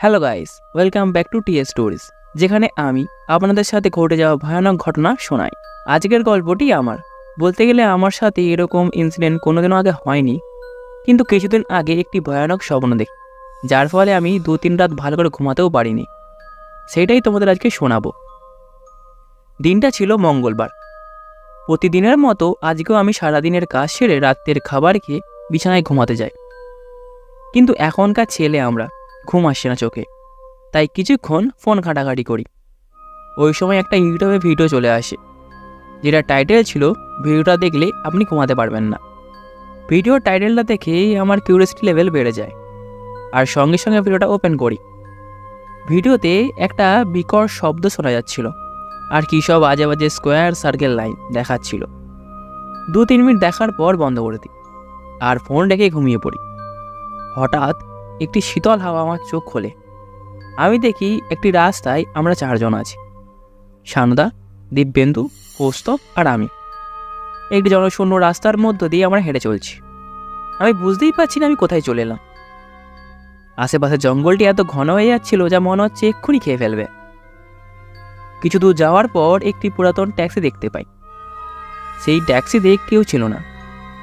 Hello guys welcome back to T A stories যেখানে আমি আপনাদের সাথে ঘটে যাওয়া ভয়ানক ঘটনা শোনাই। আজকের গল্পটি আমার। বলতে গেলে আমার সাথে এরকম ইনসিডেন্ট কোনোদিনও আগে হয়নি, কিন্তু কিছুদিন আগে একটি ভয়ানক স্বপ্ন দেখি, যার ফলে আমি দু তিন রাত ভালো করে ঘুমাতেও পারিনি। সেটাই তোমাদের আজকে শোনাবো। দিনটা ছিল মঙ্গলবার। প্রতিদিনের মতো আজকেও আমি সারাদিনের কাজ সেরে রাতের খাবার খেয়ে বিছানায় ঘুমাতে যাই। কিন্তু এখনকার ছেলে আমরা ঘুম আসছে না চোখে। তাই কিছুক্ষণ ফোন ঘাটাঘাটি করি। ওই সময় একটা ইউটিউবে ভিডিও চলে আসে। যেটা টাইটেল ছিল, ভিডিওটা দেখলে আপনি ঘুমাতে পারবেন না। ভিডিওর টাইটেলটা দেখেই আমার কিউরিয়াসিটি লেভেল বেড়ে যায়। আর সঙ্গে সঙ্গে ভিডিওটা ওপেন করি। ভিডিওতে একটা বিকট শব্দ শোনা যাচ্ছিল, আর কী সব আজে বাজে স্কোয়ার সার্কেল লাইন দেখাচ্ছিল। দু তিন মিনিট দেখার পর বন্ধ করে দিই, আর ফোন রেখে ঘুমিয়ে পড়ি। হঠাৎ একটি শীতল হাওয়া আমার চোখ খোলে। আমি দেখি একটি রাস্তায় আমরা চারজন আছি। সানুদা, দিব্যেন্দু, কৌস্তব আর আমি। একটি জনশূন্য রাস্তার মধ্য দিয়ে আমরা হেঁটে চলছি। আমি বুঝতেই পারছি না আমি কোথায় চলে এলাম। আশেপাশে জঙ্গলটি এত ঘন হয়ে যাচ্ছিল যা মনে হচ্ছে এক্ষুনি খেয়ে ফেলবে। কিছু দূর যাওয়ার পর একটি পুরাতন ট্যাক্সি দেখতে পাই। সেই ট্যাক্সি ট্যাক্সিতে কেউ ছিল না।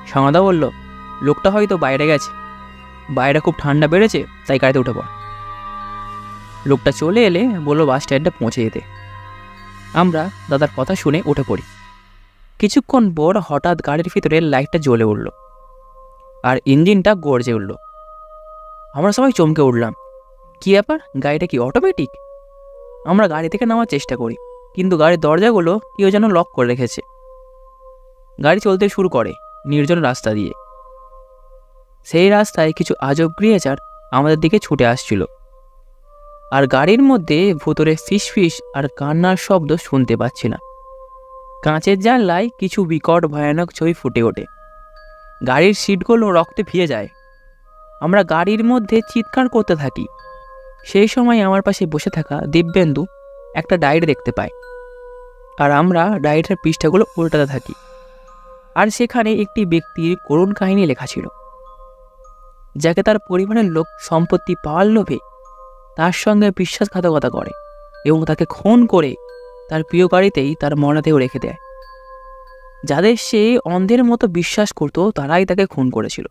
সমাদা বলল, লোকটা হয়তো বাইরে গেছে। বাইরে খুব ঠান্ডা বেড়েছে, তাই গাড়িতে উঠে পড়। লোকটা চলে এলে বলল বাস স্ট্যান্ডে পৌঁছে যেতে। আমরা দাদার কথা শুনে উঠে পড়ি। কিছুক্ষণ পর হঠাৎ গাড়ির ভিতরে লাইটটা জ্বলে উঠল আর ইঞ্জিনটা গর্জে উঠল। আমরা সবাই চমকে উঠলাম। কী ব্যাপার? গাড়িটা কি অটোমেটিক আমরা গাড়ি থেকে নামার চেষ্টা করি, কিন্তু গাড়ির দরজাগুলো কেউ যেন লক করে রেখেছে। গাড়ি চলতে শুরু করে নির্জন রাস্তা দিয়ে। সেই রাস্তায় কিছু আজব ক্রিয়েচার আমাদের দিকে ছুটে আসছিল। আর গাড়ির মধ্যে ভুতরে ফিস ফিস আর কান্নার শব্দ শুনতে পাচ্ছি না। কাঁচের জানলায় কিছু বিকট ভয়ানক ছবি ফুটে ওঠে। গাড়ির সিটগুলো রক্তে ভিজে যায়। আমরা গাড়ির মধ্যে চিৎকার করতে থাকি। সেই সময় আমার পাশে বসে থাকা দিব্যেন্দু একটা ডায়েরি দেখতে পায়। আর আমরা ডায়েরিটার পৃষ্ঠাগুলো উল্টাতে থাকি। আর সেখানে একটি ব্যক্তির করুণ কাহিনী লেখা ছিল। যাকে তার পরিবারের লোক সম্পত্তি পাওয়ার লোভে তার সঙ্গে বিশ্বাসঘাতকতা করে এবং তাকে খুন করে তার প্রিয় গাড়িতেই তার মরাতেও রেখে দেয়। যাদের সে অন্ধের মতো বিশ্বাস করতো, তারাই তাকে খুন করেছিল।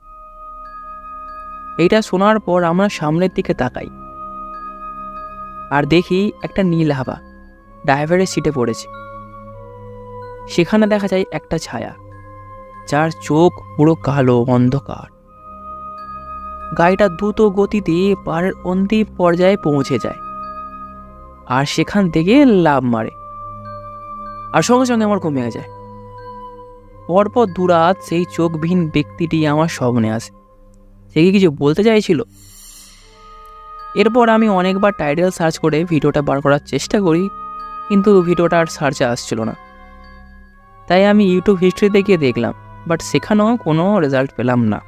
এটা শোনার পর আমরা সামনের দিকে তাকাই। আর দেখি একটা নীল হাবা ড্রাইভারের সিটে পড়েছে। সেখানে দেখা যায় একটা ছায়া, যার চোখ পুরো কালো, অন্ধকার। গাড়িটা দ্রুত গতিতে পাড়ের অন্তিম পর্যায়ে পৌঁছে যায়। আর সেখান থেকে লাভ মারে। আর সঙ্গে সঙ্গে আমার কমে যায়। পরপর দুরাত সেই চোখবিহীন ব্যক্তিটি আমার স্বপ্নে আসে সে কি কিছু বলতে চাইছিল? এরপর আমি অনেকবার টাইটেল সার্চ করে ভিডিওটা বার করার চেষ্টা করি, কিন্তু ভিডিওটা আর সার্চে আসছিল না। তাই আমি ইউটিউব হিস্ট্রিতে গিয়ে দেখলাম বাট সেখানেও কোনো রেজাল্ট পেলাম না।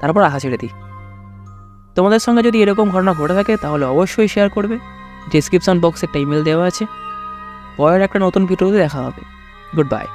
তারপর আশা ছেড়ে দিই। তোমাদের সঙ্গে যদি এরকম ঘটনা ঘটে থাকে, তাহলে অবশ্যই শেয়ার করবে। ডিসক্রিপশান বক্সে একটা ইমেল দেওয়া আছে। পরের একটা নতুন ভিডিওতে দেখা হবে। Good bye